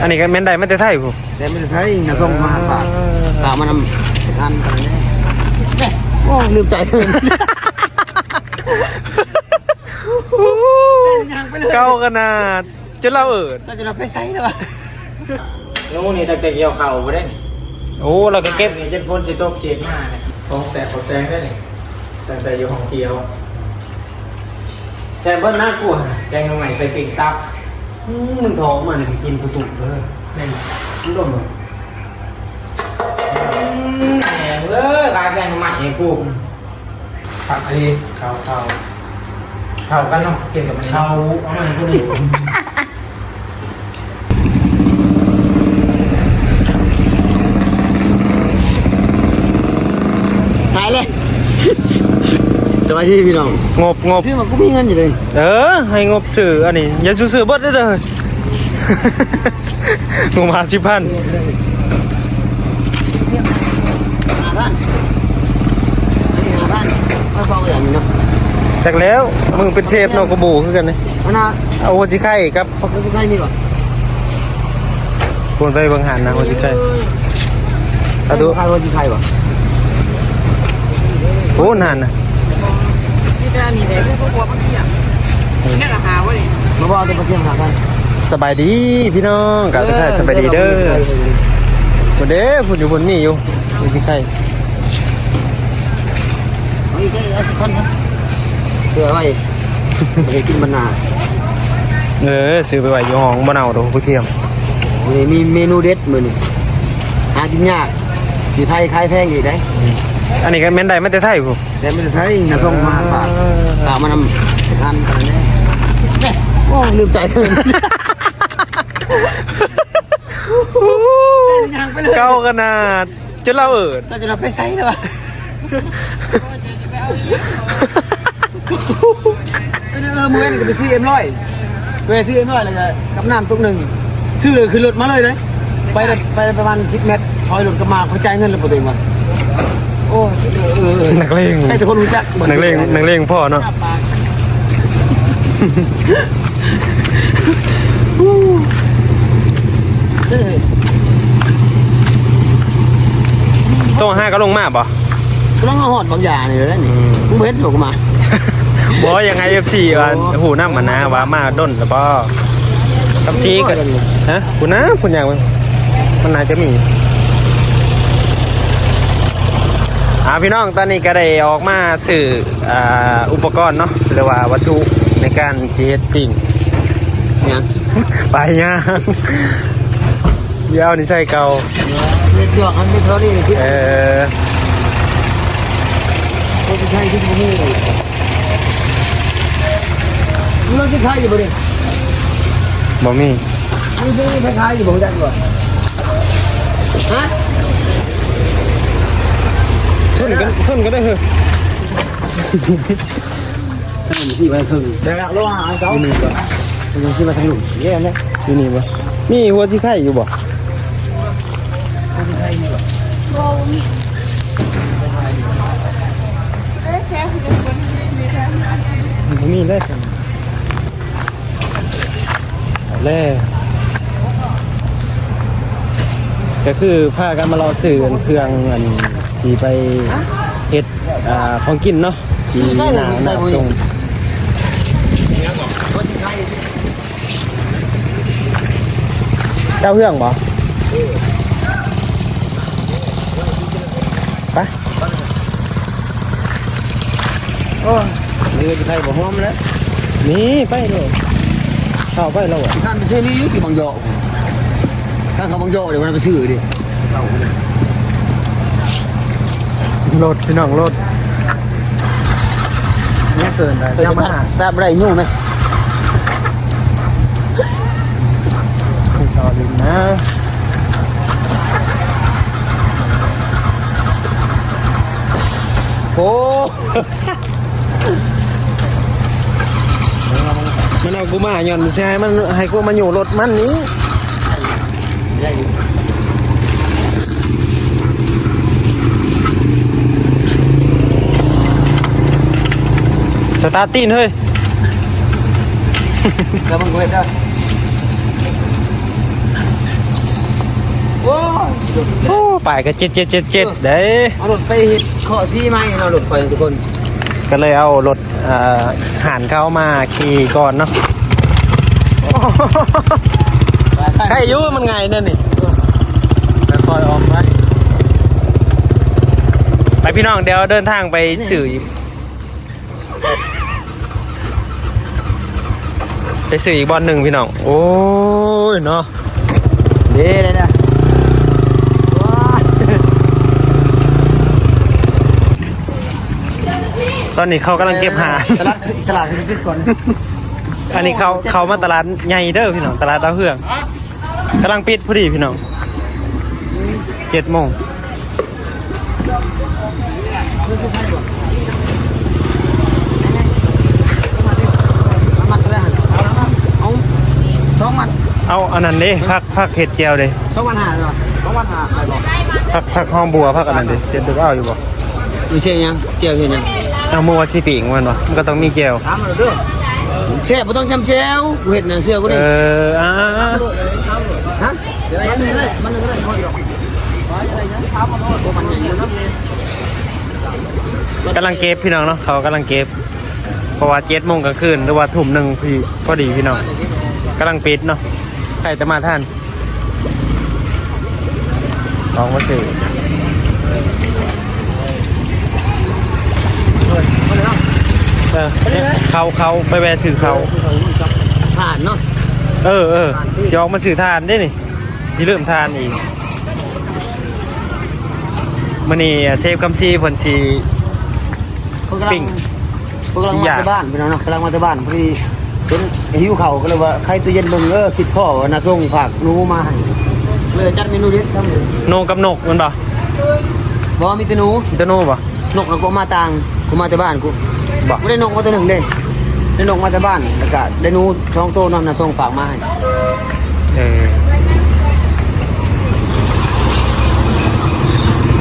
อันนี้ก็แม่นได้มาแต่ไทยผู้แต่ไม่ได้ใช้นะส่งมาฝากฝากมานำอันกันเนี่ยโอ้ลืมใจเลยยังไปเลยเก้าขนาดจนเราเอิดเราจะรับไปใช้หรอวะลูกนี่ตั้งแต่เกี่ยวเข่าไปได้นี่โอ้เราก็เก็บนี่จนพ้นสิตกเสียงมาเนี่ยฟองแสบฟองแสงได้นี่ตั้งแต่อยู่ห้องเที่ยวแสบเบิ้ลน่ากลัวแกงน้องใหม่ใส่ปิ่งตับ มึงท้องมันกินกุตุเลยนี่มึงดมเลยแหมเอ้ยขายแกงน้องใหม่ให้กูผักอะไรข้าวข้าวข้าวกันเนาะกินกับมันนี่เขาเอามันก็ดีหายเลยส วัสดีพี่น้องงบงบคือมันก็มีเงินอยู่เลยเออ ให้งบสื่ออันนี้ อย่าซื้อๆเบิดได้อเลยงบหาสิพันหาบ้านหาบ้านไม่ฟังอย่างนี้เนาะจากแล้วมึงเป็นเชฟเนอกกระบูคือกันเลยมันน่าเอาหัวจิไข่กับฟังไม่ได้นี่หรอคนไปเบางหันนะหัวจิไข่เอาดูใครว่าที่ใครวะโอ้นานนะ นี่นี่เลยพวกบัวมันเที่ยงแค่ราคาเว้ยมาบอกจะมาเที่ยงหากันสบายดีพี่น้องกล่าวทักทายสบายดีเด้อคนเด้อพูดอยู่บนนี่อยู่หัวจิไข่เอาอีกแค่เสิบพันนะเพื่อไว้ไปกินบรรณาเออซื้อไปไว้อยู่ห้องบ่เน่าดอกผู้เทียมนี่มีเมนูเด็ดมือนี่หากินยากอยู่ไทยขายแพงอีกได้ อันนี้ก็แม่นได้มาแต่ไทยผู้แต่ไม่ได้ใช้นะส่งมาฝากฝากมานำอันกันเนี่ยโอ้ลืมใจเลยยังไปเลยเก้าขนาดจนเราเอิดเราจะรับไปใช้หรอวะเออมือนี่ก็ไปซื้อเอ็มร้อยไปซื้อเอ็มร้อยแล้วก็กับน้ำตุ๊กหนึ่งซื้อเลยคือรถมาเลยเลยไปได้ไปได้ประมาณสิบเมตรถอยรถก็มาเขาจ่ายเงินแล้วปกติวะ โอ้เออเออนักเลงให้แต่คนรู้จักนักเลงนักเลงพ่อเนาะเออต้องห้าก็ลงมาบ่ก็ต้องเอาหอดบางอย่างนี่เลยนี่มึงเห็นบอกมาบ่ยังไง FC ว่าหูน้ำมันนะว่ามาด้นแล้วบ่กับซีก็ฮะคุณนะคุณอยากมันมันน่าจะมี อ่าพี่น้องตอนนี้ก็ได้ออกมาสื่ออ่าอุปกรณ์เนาะหรือว่าวัตถุในการสิเฮ็ดปิ้งเนี่ยไปย่างเดี๋ยวนี่ใช่เก่าเลือดดอกมันไม่เท่านี้ที่เออคนที่ใช่ที่นี่มึงเลิกที่ใช่อยู่บ่ดิบ่มีมึงที่ใช่อยู่บ่ได้บ่ฮะ ชนกันชนกันได้เหรอถ้ามันสิไปครึ่งแต่ละโลหะเขาหนึ่งก่อนมันสิมาทางหลุมเยอะนะอยู่นี่บ่มีหัวที่ไข่อยู่บ่เอ้ยแค่คุณเป็นคนที่มีแค่บ่มีได้สั่นเอาแล้วก็คือพากันมารอสื่ออันเครื่องอัน ที่ไปเฮ็ดอ่าของกินเนาะที่หน้าหน้าส่งเจ้าเพื่องบ่ไปโอ้มึงที่ใช่บ่หอมแล้วนี่ไปเลยเข้าไปแล้วอะท่านไปซื้อนี่ที่บางโยถ้าเขาบางโยเดี๋ยวมันไปซื้อดิ รถพี่น้องรถเนี่ยเกินไปเออยังมาสตาร์ทได้ยุ่งไหมต่อลินนะโอ้มันเอากูมาหย่อนใช่ไหมมันให้กูมาอยู่รถมันนี้ สตาร์ทตีนเฮ้ย แล้วมันก็เห็นได้โอ้ไปก็เจ็ดเจ็ดเจ็ดเจ็ดเด้เอารถไปเฮ็ดข้อซีไหมเอารถไปทุกคน ก็เลยเอารถเอ่อหานเข้ามาขี่ก่อนเนาะใครอายุมันไงนั่นนี่แล้วคอยออกไปไปพี่น้องเดี๋ยวเดินทางไปสื่ออีก ไปสื่ออีกบอลหนึ่งพี่น้อง โอ้ยเนาะเด้เลยนะว้ายตอนนี้เขากำลังเก็บหาตลาดตลาดคือปิดก่อนอันนี้เขาเขามาตลาดใหญ่เด้อพี่น้องตลาดดาวเฮืองกำลังปิดพอดีพี่น้องเจ็ดโมง มัดเลยเอาสองมัด เอาอันนั้นเด้พักพักเห็ดเจียวเด้สองมัดหาเหรอสองมัดหาอะไรบอกพักพักหอมบัวพักอันนั้นเด้เจ็ดตัวเอาอยู่บ่มีเสียยังเจียวเห็นยังเอามัวสิปีกมันวะมันก็ต้องมีเจียวถามมาเด้อเสียบ่ต้องจำเจียวกูเห็นหนังเสือกูเอนี่ออ่าฮะเดี๋ยวมันเลยมันเลยคอยดอกกำลังเก็บพี่น้องเนาะเขากำลังเก็บเพราะว่าเจ็ดโมงกลางคืนหรือว่าทุ่มหนึ่งพี่พอดีพี่น้องกำลังปิดเนาะ ใครจะมาท่านลองมาสื่อเออเขาเขาไปแวะสื่อเขาผ่านเนาะเออเออสิออกมาสื่อทานได้นี่ที่เริ่มทานอีกมันนี่เซฟกัมซีผลสีพวกกำลัปิ้งงพวกกำลังมาที่บ้านพี่น้องเนาะกำลังมาที่บ้านพอดี เป็นหิวเข่าก็เลยว่าใครตัวเย็นเบิ่งเออคิดพ่อว่านาส่งฝากหนูมาให้เลยจัดเมนูเด็ดทำเลยโนกับนกมันปะบ่มีแต่หนูอินเตอร์โนปะนกแล้วก็มาต่างกูมาแต่บ้านกูบอกกูได้นกมาตัวหนึ่งเด้ได้นกมาแต่บ้านแล้วก็ได้หนูช่องโตน้ำนาส่งฝากมาให้เออ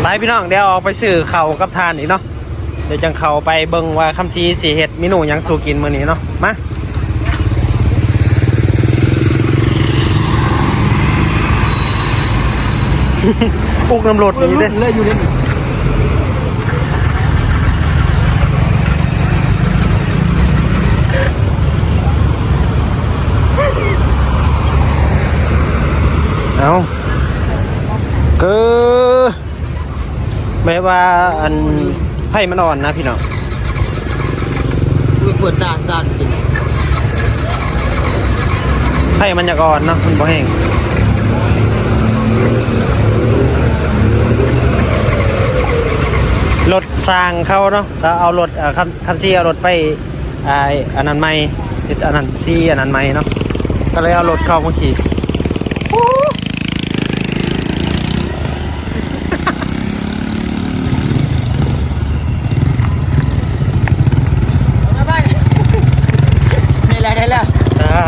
ไปพี่น้องเดี๋ยวออกไปสื่อเขาวกับทานอีกเนาะเดี๋ยวจังเขาไปเบิ่งว่าคำจีสีเห็ดเมนูหยังสู่กินมื้อนี้เนาะมา ปลุกน้ำรดนี้เด้เลยอยู่เด้เอาก็แม้ว่าอันไพ่มันอ่อนนะพี่น้องกูเปิดตาสตาร์ทกินไพ่มันอยากอ่อนเนาะมันบ่แห้ง รถสร้างเขาเนาะแล้วเอารถเอ่อคันคันซีเอารถไปไออันนั้นไม่อันนั้นซีอันนั้นไม่เนาะก็เลยเอารถเข้ามาขี่ได้แล้วได้แล้วอ่า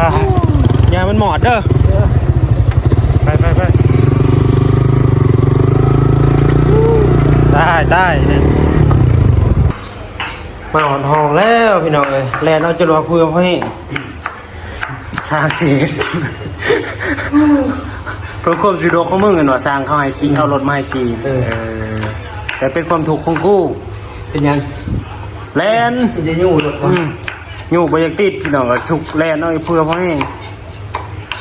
อย่ามันหมอดเด้อไปไปไปได้ได้เนี่ย มาหอนทองแล้วพี่น้องเอ้ยแลนเอาจรวดคุยกับพ่อเองสร้างเสียเพื่อความสะดวกของมึงกันว่าสร้างเขาให้ขี่เอารถมาให้ขี่เออ แต่เป็นความถูกของกูเป็นยังแลนมันจะยู่หรออืมอยู่บอยากติดพี่น้องก็สุกแลนเอาไอ้เพื่อพ่อเอง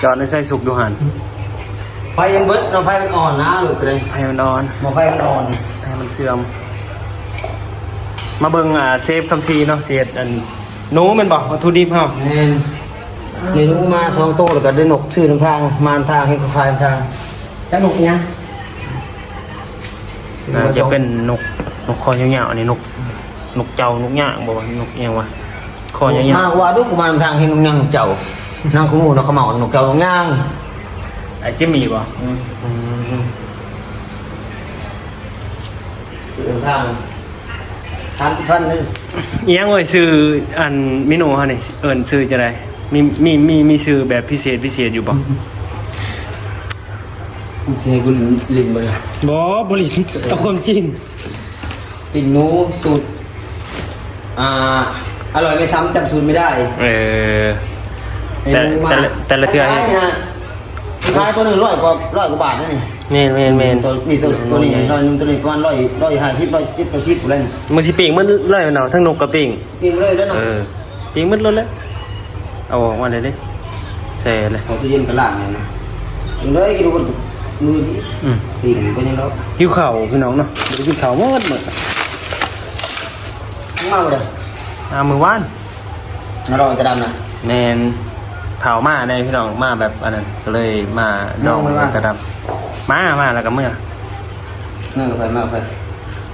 จอดในใส่สุกดูหันไฟยังเบิดเราไฟมันอ่อนนะหลุดไปเลยให้มันนอนหมอไฟมันอ่อนให้มันเสื่อม มาเบิ่งอ่าเซฟคำซีเนาะเสียดอันหนูแมันบอกวัตถุดิบเฮาแม่นในนู้มาสองโตแล้วก็ได้นกชื่อนำทางมานทางให้เขาไฟนำทางแต่นกยังน่าจะเป็นนกนกคอยาวๆอันนี้นกนกเจ้านกย่างบอกว่านกอิหยังวะคอยาวมาว่าดูกูมานำทางให้นกยังนกเจ้านางคู่นกเขาเมานกเจ้านกย่างๆไอ้เจมี่บ่ อืมชื่อนำทาง สามสิบพันเลยอิหยังเว้ยซื้ออันเมนูเฮานี่เอิ้นซื้อจะไดมีมีมีมีซื้อแบบพิเศษพิเศษอยู่บ่เสียกูลิ้นไปเลยบ่บ่ลิเอาความจริงปิ่นหนูสูตรอ่าอร่อยไม่ซ้ำจำสูตรไม่ได้เออ แต่แต่ละแต่ละเทื่อ ขายนะขายตัวหนึ่งร้อยกว่าร้อยกว่าบาทนั่นนี่ เมนเมนเมนตัวนี่ตัวตัวนี้น้อยนึงตัวนี้ประมาณร้อยร้อยห้าสิบร้อยเจ็ดร้อยสิบอะไรนี่มึงสิปิงมันเลยมันเอาทั้งนกกับปิงกินเลยแล้วเนาะเออปิงมันลดแล้วเอาออกมาเลยดิแซ่เลยเขาจะเย็นกระลางเนี่ยนะกินเลยกินบนมือนี่อืมตีนก็ยังรอหิวเข่าวพี่น้องเนาะเดี๋ยวกินเข่าวหมดหมดเมาเลยอามือว่านมารอกระดำนะ แมนเผามาในพี่น้องมาแบบอันนั้นก็เลยมาดองน้องมันว่า กระดำ มามาแล้วก็เมื่อเมื่อไปมาไป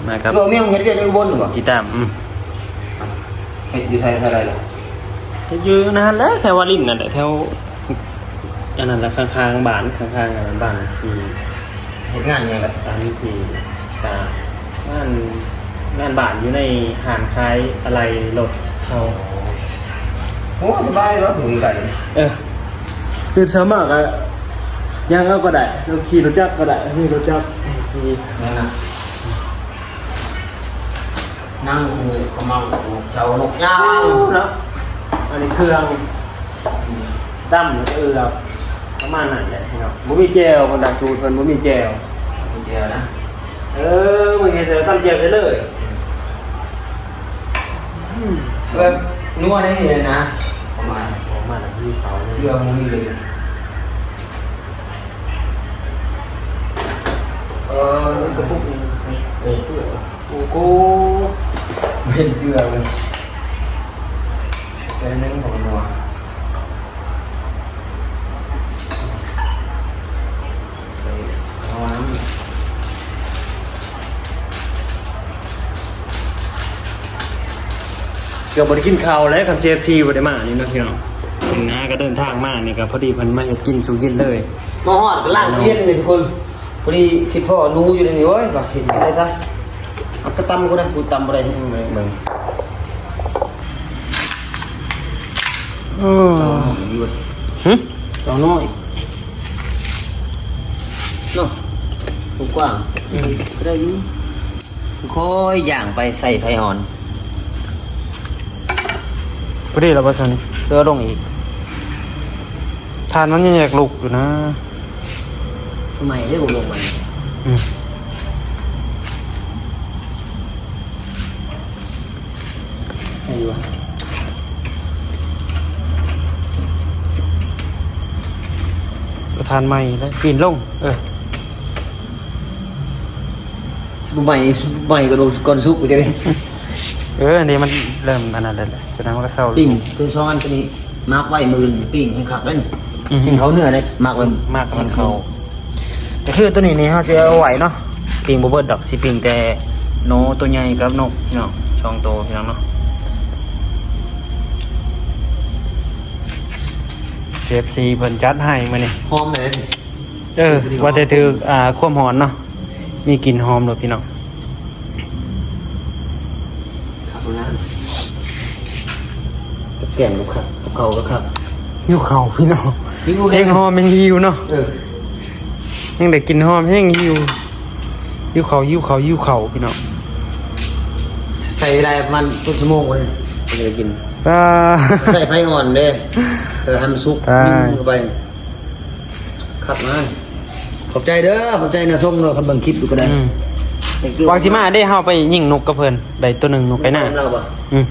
มาครับเราเมียงเห็นเรียนอุบลหรือเปล่ากีตาร์อืมเห็ดอยู่ใส่เท่าไรล่ะจะอยู่นานแล้วแถววารินนั่นแหละแถวอันนั้นแหละข้างๆบ้านข้างๆอันนั้นบ้านที่เห็ดงานยังไงร้านที่ตาบ้านบ้านบ้านอยู่ในหานคล้ายอะไรรถเขาโอ้สบายเนาะถึงไก่เออคือสมัครอะ ย่างเอาก็ได้เราขี่รถจักรก็ได้นี่รถจักรขี่นั่นนะนั่งคือขมเจ้านกยาอ้าววเนาะอันนี้เครื่องตั้มแล้วก็เอือบประมาณนั้นแหละพี่น้องบ่มีแจวคนตาสูตรเพิ่นบ่มีแจวเดียวนะ เออมึงเห็นเดี๋ยวตั้มแจวใส่เลยแบบนัวได้เลยนะประมาณประมาณนั้นที่เขาเนี่ยเรื่องมึงนี่เลย เออกระปุกนึงเออเกลือโอ้โหเป็นเกลือเลยเป็นนึ่งของนัวเอาน้ำเกือบบริกินข้าวแล้วกับ CFC บริมานี่เนาะพี่น้องถึงน้าก็เดินทางมานี่ก็พอดีเพิ่นมาเฮ็ดกินสู่กินเลยมาหอดก็ล่างเทียนเลยทุกคน พอดีคิดพ่อรู้อยู่ในนี้เว้ยว่าเห็นอะไรซะมันก็ตำก็ได้พูดตำอะไรให้มึงเลยมึงอืออยู่หึเราน้อยเนาะกว้างก็ได้อยู่ค่อยย่างไปใส่ไฟอ่อนพอดีแล้วบ่ซั่นเรือลงอีกทานมันยังอยากลุกอยู่นะ ทำไมได้ลงมันอืมไอ้วะประธานใหม่แล้วปีนลง เออใหม่ใหม่ก็โดนก่อนซุกไปจะได้ เอออันนี้มันเริ่มอันนั้นแล้วแหละเป็นนั้นมันก็เศร้าปิ้งตัวซ้อนตัวนี้มาร์กไว้มือปิ้งให้ขับได้นี่อือฮึเห็นเขาเนื้อเลยมาร์กไว้มากกว่ามันเขาแต่คือตัวนี้นี่เขาจะเอาไหวเนาะปิงบเบิร์ดดอกสิปิงแต่โนตัวใหญ่กับนกพี่น้องช่องโตพี่น้องเนาะเซฟซีเพิ่นจัดให้มานี่หอมเลยนี่เออว่าแต่ถืออ่าความหอนเนาะมีกลิ่นหอมเลยพี่น้องขับนะกับแกงกับขับกับเขาก็ขับหิวเข่าพี่น้องหิวแห้งหอมแห้งหิวเนาะเออ ยังได้กินหอมแห้งหิวหิวเข่าหิวเข่าหิวเข่าพี่น้องใส่เวลาประมาณต้นชั่วโมงกว่าเลยจะกิน อ่า ใส่ไฟอ่อนเด้เออให้มันสุกได้นิ่มเข้าไปขับมาขอบใจเด้อขอบใจนะส้มเด้อคนเบังคลิปดูก็ได้อืมวางสิมาได้เฮาไปยิงนกกับเพิ่นได้ตัวหนึ่งนกไปหน้าเราปะอืม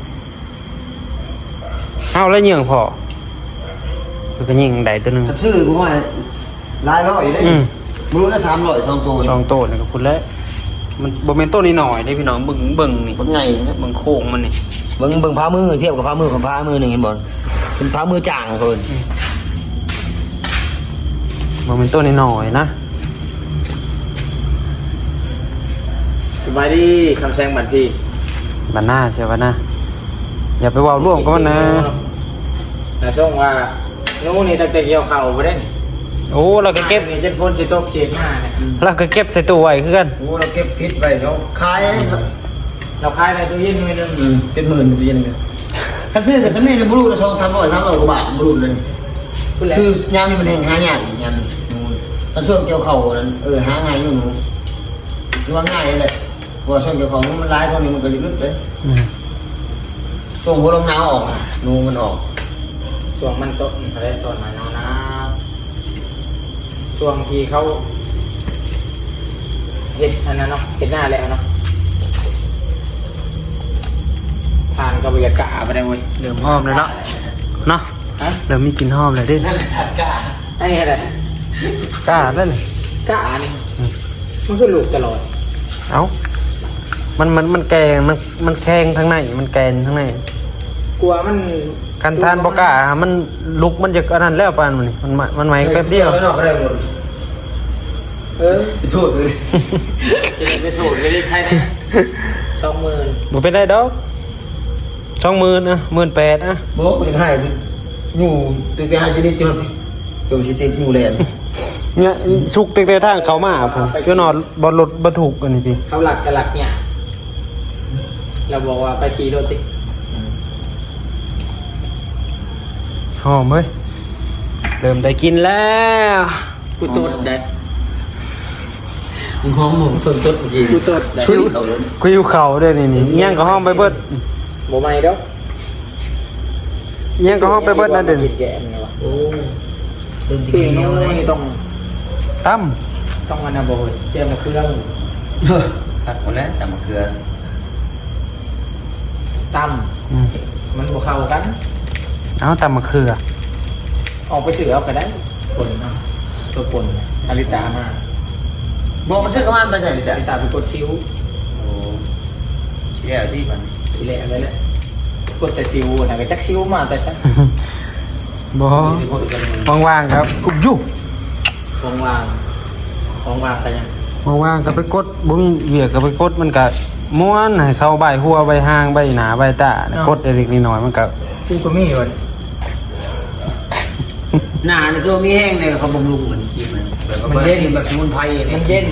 เฮาแล้วยิงพอเพิ่นก็ยิงได้ตัวหนึ่งถ้าซื้อกูว่าหลายร้อยได้อืม บรู้ละสามร้อยสองตัวสองโตนี่ก็พุ่นแล้วมันบ่แม่นโตนี้หน่อยเด้พี่น้องเบิ่งเบิ่งนี่เป็นไงนะเบิ่งโค้งมันนี่เบิ่งเบิ่งผ้ามือเทียบกับผ้ามือของผ้ามือหนึ่งเห็นบ่เป็นผ้ามือจ่างคนบ่แม่นโตนี้หน่อยนะสบายดีคำแซงบันทีบัดหน้าใช่บัดหน้าอย่าไปเว้าร่วมกับมันนะแต่ส่งว่านู้นนี่ตั้งแต่เกี่ยวเข่าไปได้นี่ โอ้เราก็เก็บนี่จนพ้นสิตกเสียงหน้าเนี่ยเราก็เก็บใส่ตู้ไว้คือกันโอ้เราเก็บฟิตไปเราขายเราคายในตู้เย็นมือหนึงอืมเป็นหมื่นเย็นกันคันซื้อกับสำเนียงบรูละสองสามร้อยสามร้อยกว่าบาทบรูเลย พูดแล้วคือยามนี้มันแหงหายากอีกยามนี้หนูมันช่วงเกี่ยวเข่านั้นเออหาง่ายอยู่หนูคือว่าง่ายเลยเพราะว่าช่วงเกี่ยวเข่ามันร้ายช่วงนี้มันก็จะอึดเลยอืมช่วงหัวลมหนาวออกอะหนูมันออก ส่วงมันตกอะไรตอนมาเนาะนะ ส่วงที่เขาเห็ดอันนั้นเนาะเห็ดหน้าแล้วเนาะทานกับบรรยากาศไปได้เว้ยเริ่มหอมแล้วเนาะเนาะฮะเริ่มมีกลิ่นหอมแล้วเดินั่นแหละทานกาอันนี้อะไรกล้าได้เลยกานี่มันคือลูกตลอดเอ้ามันมันมันแกงมันมันแข็งทั้งในมันแกนทั้งในกลัวมัน กันทานบ่กล้ามันลุกมันจะอันนั้นแล้วปานมันนี่มันมามันไหมแป๊บเดียวนอกก็ได้หมดเออไปโทษเลยจะไปถูกไปรีบใครนะสองหมื่นบ่เป็นได้ดอกสองหมื่นนะหมื่นแปดนะบอกกูยังให้อยู่ตึกแต่ให้จะได้จนจนสิติดอยู่แลนเนี่ยสุกเต็มๆทางเขามาผมเพื่อนอนบอลรถบรรทุกอันนี้พี่เขาหลักกับหลักเนี่ยเราบอกว่าไปขี่รถติ หอมเฮ้ย เริ่มได้กินแล้วกูตดได้มึงหอมหมูเพิ่มต้นเมื่อกี้กูตดได้ชุยเอาเลยคุยอยู่เขาด้วยนี่นี่เงี้ยงก็ห้องไปเบิดโมไม่เด้อเงี้ยงก็ห้องไปเบิดนั่นเด่นกินแกมเนี่ยวะโอ้เดินปีที่นู้เนี้ยนต้องตั้มต้องมันนะบ่อยเจียมเครื่องครับหมดแล้วแต่มะเขือตอืมำมันบ่เข้ากัน เอาตั้มมะเขือออกไปซื้อเอาก็ได้ปนเอาตัวปนอาริตามาบอกมันซื้อกระมันไปใส่เลยอาจ้ะริตาไปกดซิวโอ้เชี่ยที่มันสิแหละเลยแหละกดแต่ซิวนะก็จักซิวมาแต่ซะบอที่พูดกันว่างๆครับอุบยุวางวางวางวางไปยังว่างๆก็ไปกดบ่มีเวียกก็ไปกดมันก็ม้วนให้เข้าใบหัวใบหางใบหนาใบตาน่ะกดเล็กๆน้อยๆมันก็ กูก็มีอยู่หนานี่ก็มีแห้งเลยเขาบำรุงเหมือนครีมเลยแบบว่าครีมแบบสมุนไพรเนี่ยมันเย็น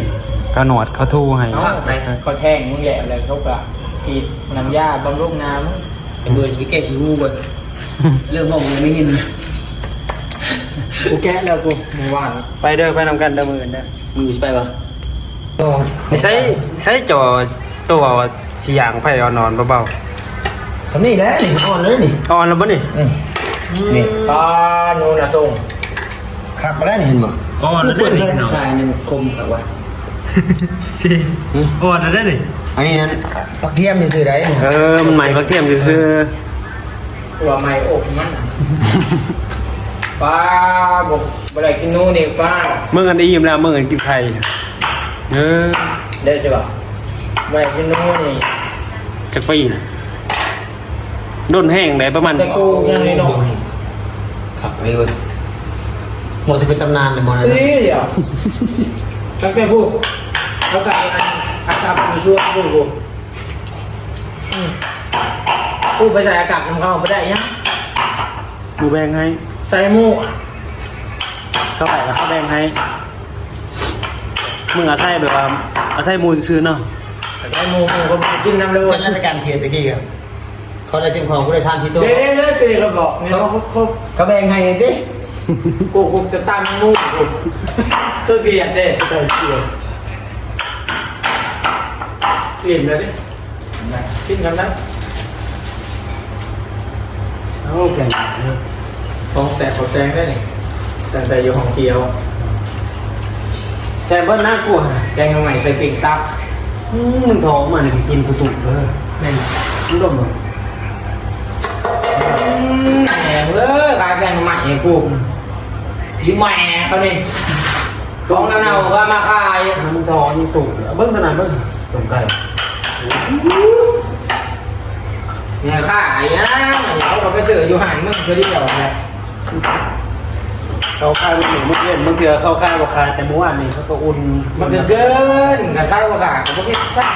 ก็หนวดเขาทูให้เอาไปเขาแทงมึงแหละเลยเขาก็ฉีดน้ำยาบำรุงน้ำแต่เบอร์สปิเกตขี้งูเว้ยเรื่องมองยังไม่ยินกูแกะแล้วกูเมื่อวานไปเด้อไปนำกันเด้อมื้ออื่นเด้อมือไปปะใช้ใช้จอตัวสียางไผเอานอนเบา สำนี่แล้วนี่อ่อนเลยนี่ๆอ่อนแล้วบ่นี่นี่ตานูนะส่งขับมาแล้วนี่เห็นบ่อ่อนแล้วเปิเด้ดอไฟนี่เนาะขายนี่มันคมครับว่าจริงอ่อนแล้วเด้อนี่อันนี้นั้นปักเทียมนี่ซื้อได้นี่เออมันใหม่พักเทียมซื่อตัวใหม่อกมันป้าบอกบ่ได้กินนูนี่ป้าๆมื้อกันอิ่มแล้วมื้อกันกินไข่เออได้ใช่ป่ะบ่ได้กินนูนี่จักปีน่ะ โดนแห้งได้ประมาณแต่กูยังนี่เนาะขับเลยเว้ยหมดจะเป็นตำนานเลยหมดเลยเฮ้ยเดี๋ยวตั้งแต่พูดเขาใส่อันอากาศมันช่วยพูดกูอืมพูดไปใส่อากาศของเขาไปได้ยังกูแบ่งให้ใส่หมูอะเขาไปแล้วเขาแบ่งให้มึงอาศัยแบบว่าอาศัยหมูซื่อๆเนาะใส่หมูหมูก็ไม่กินน้ำเลยเป็นราชการเขียนตะกี้ครับ เขาได้จิ้มของกูได้ชานชิโต้เด้เด้เด้เขาบอกเนี่ยเขาเขาเขาแบ่งให้ดิกูกูจะตามหมูกูก็เกลียดเด้ใส่เกลียดเกลียดเลยดิกินกันนะเอาแก่นของแสบของแซงได้นี่แต่แต่อยู่ห้องเที่ยวแซ่บเบิ่น่ากลัวแกงใหม่ใส่กิ่งตับมึงท้องมันกินกุตุเด้อนี่มึงดมบ่แห เอ้ยขายแกงใหม่ให้กูยิ้มแหม่เขานี่ของนั่นเอาก็มาขายมึงท้องมึงตุเบิ่งขนาดเบิ่งตรงไก่เนี่ยขายนะเดี๋ยวเราไปซื้ออยู่หันมึงเคยได้เจอไหมเขาคายมันหนูมันเล่นมันเถื่อเข้าคายบ่คายแต่เมื่อวานนี้เขาก็อุ่นมันก็เกินกันใกล้กว่ากันก็ไม่คิดสัก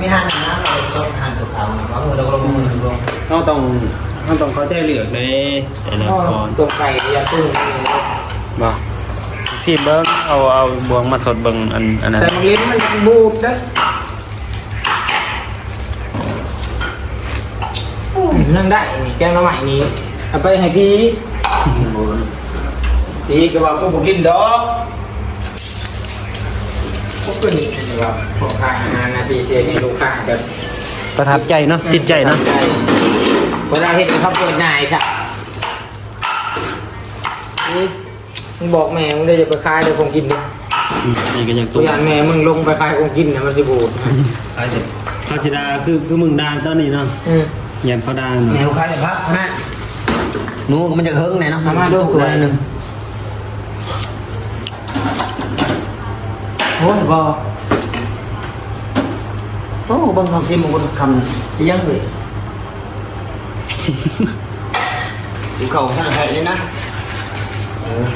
มีหันน้ำเราชอบหันตัวขาวนะว่ามือเราก็ลงมือลงเราต้อง เราต้องเข้าใจเหลือกในแต่ละตอนตัวไก่ยาตุ้งบ่สิเบิ่งเอาเอาบวงมาสดเบิ่งอันอันนั้นใส่มันลิ้นมันบูดนะนั่งได้นี่แกงน้ำใหม่นี้เอาไปให้พี่พี่ก็บอกก็บอกกินดอกก็เป็นแบบพวกข้างงานนาทีเสียให้ลูกค้ากันประทับใจเนาะติดใจเนาะ เวลาเห็นเขาเปิดหนายสักนี่มึงบอกแม่มึงได้จะไปขายเดี๋ยวผมกินดิอืมนี่ก็ยังตัตัววอย่างแม่มึงลงไปขายของกินเนี่ยมันสิบูดเขาสิเขาสิดาคือคือมึงดานตอนนี้เนาะอืมแยมเขาดานแนวคล้ายแบบพักนั่นหนูก็มันจะเฮิงไหนเนาะมามาดูตัวหนึ่งโอ้ยบอโอ้เบางคำซิมบางคำยังเลย อยู่เข่าข้างไทยเลยนะเออ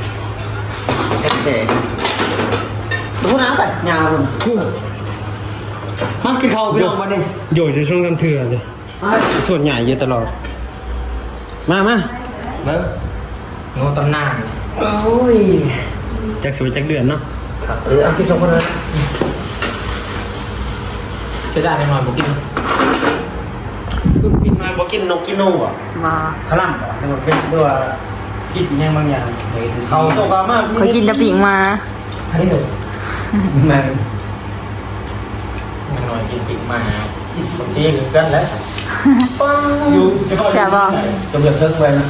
แค่เสร็จดูน้ำไปยาวเลยมากินข้าวพี่น้องมาดิโยยจะช่วงกำเถื่อเลยมาส่วนใหญ่เยอะตลอด มามาเบิ้งงูตำนานโอ้ยจากสวยจากเดือนเนาะครับเออเอาคิดชมกันเลยจะได้ไปนอนบอก กินกินมาบอกินนกกินนูอะมาขลั่มอะมันเป็นด้วยกินยังบางอย่างเขาตกปลามากเขากินแตะปิงมาอันนี้เลยแม่มันนอนกินปิดมาบางทีถึงกันแล้วอยู่แซ่บบ่จำเลือกเทิงไปนะ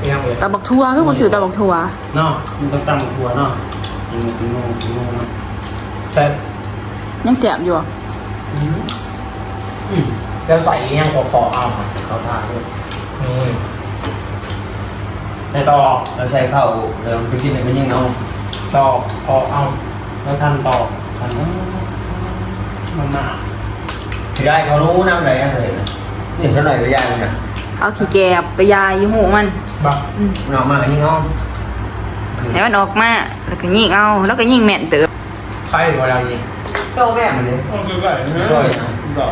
เอียงเลยตาบักทั่วคือบ่ซื้อตาบักทั่วเนาะมันต้องตั้งหัวเนาะกินกินนูกินนูเนาะแต่ยังแซ่บอยู่อะ แล้วใส่เอียงขอขอเอาเขาทานด้วยนี่แต่ต่อเราใส่ข้าวเดี๋ยวไปกินในมันยังเอาตอกขอเอาเราสั้นต่อทันมันมายายเขารู้น้ำไหนอะไรนะนี่เท่าไหร่ไปยายมันนะเอาขี้แกบไปยายอยู่หูมันบักมันออกมากันยังเอาให้มันออกมาแล้วก็ยิงเอาแล้วก็ยิงแม่นเติบไฟเวลานี้ก็แม่มันเลยโอ้ยไก่นะร่อยนะต่อ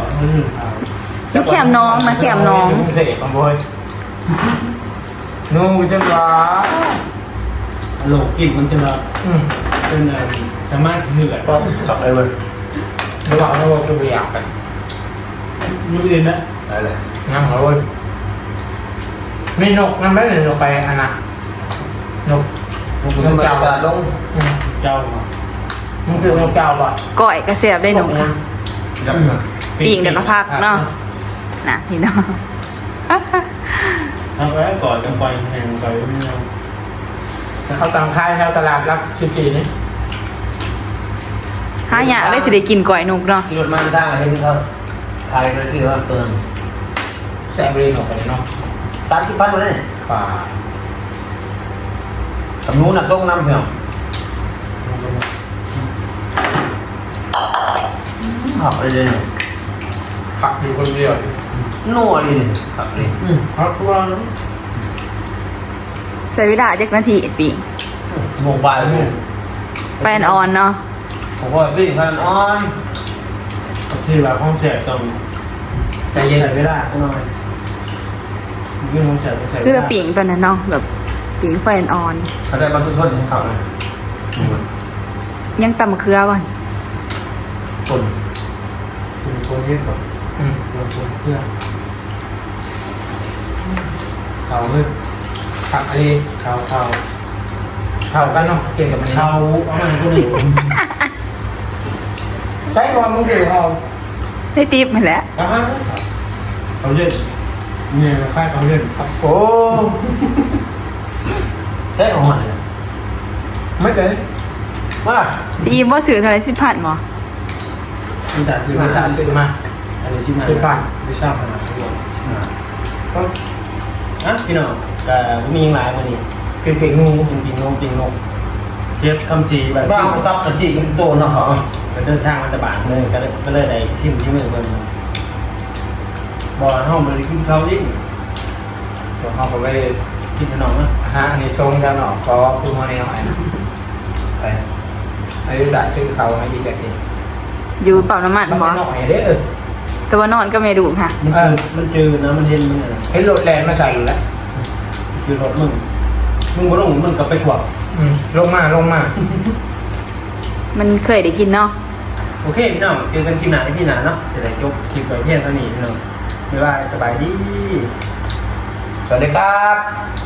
มันแคมน้องนะแคมน้องเสกของบอยนู่นจังหวะโลกกินมันจะแบบอืมเป็นสามารถเหนื่อยก็ขับไปเลยระหว่างเราจะไปอยากกันมืออื่นนะไปเลยนั่งเอาเลยมีนกนั่นไม่เลยนกไปอันน่ะนกผมก็มาตาลงอืมเจ้ามามึงคือนกเจ้าป่ะก้อยก็แซ่บได้หนูค่ะยับมาปิงเดี๋ยวก็พักเนาะ นะพี่น้องเอาไว้ก่อนกันไปแห่งไปเมืองเขาตามค่ายแถวตลาดรับชิจีนี่หาหยาได้สิได้กินก้อยนกเนาะขี่รถมาทางเห็นเขาถ่ายเลยคือว่าเติมแซมบรีนกกันเลยเนาะสามสิบพันมาเลยป่าทำนู้นน่ะส่งน้ำเพียงขับไปเลยขับอยู่คนเดียว นัวดีเลยขับเลยครับทุกวันใส่เวลาจักนาทีปิงโมบายเลยแป้นอ่อนเนาะผมว่าวิ่งพันออนชื่อว่าห้องแสบตรงใจเย็นใส่เวลาสักหน่อยยื่นห้องแสบใส่คือละปิงตอนนั้นเนาะแบบปิงแฟนอ่อน เขาได้มาทุกคนของเขาเลยยังตำมะเขือก่อนคนเป็นคนเย็นก่อนอืมตัวคนเพื่อ เขาเลยขับอะไรเขาเขาเข้ากันเนาะกินกับมันเขาเอามาให้คนอื่นใช้ความมึงคือเอาได้ติปมาแหล้วเขาเย็นเนี่ยค่ายเขาเย็นโอ้แท้ของมันเลยไม่เลยมาซีอิ่มบ่ซื้อเท่าไหร่สิพันหมอมีแต่ซื้อมามาสาซื้อมาอันนี้ซื้อมาซื้อผ่านไม่ทราบขนาดนี้ก็ อะพี่น้องก็มีอย่างไรมานี่กินฝีงูกินปิงนกปิงนกเชฟคำสีแบบบ้าซับสติกันโตเนาะเขาไปเดินทางมันจะบานเลยก็เลยก็เลยได้ชิมชิมมือคนบ่อห้องบริกินเขายิ่งตัวเขาก็ไปกินขนมนะฮะอันนี้ทรงกันเนาะเพราะคือมันนี่หน่อยนะไปไอ้ด่าซื้อเขาให้อีกแบบนี้อยู่เป่าน้ำมันมันบ่หน่อยเด้อ แต่ว่านอนก็ไม่ดูค่ะ มันเจอมันเจอนะมันเห็นมันอะไรเห็นรถแลนมาใส่อยู่แล้วคือรถมึง มึงบ่ลงมึงก็ไปขวบอืมลงมาลงมา มันเคยได้กินเนาะ โอเคพี่น้องเจอกันคลิปหน้าที่หน้าเนาะเสร็จแล้วจบคลิปไว้เพียงเท่านี้พี่น้องบ๊ายบายสบายดี สวัสดีครับส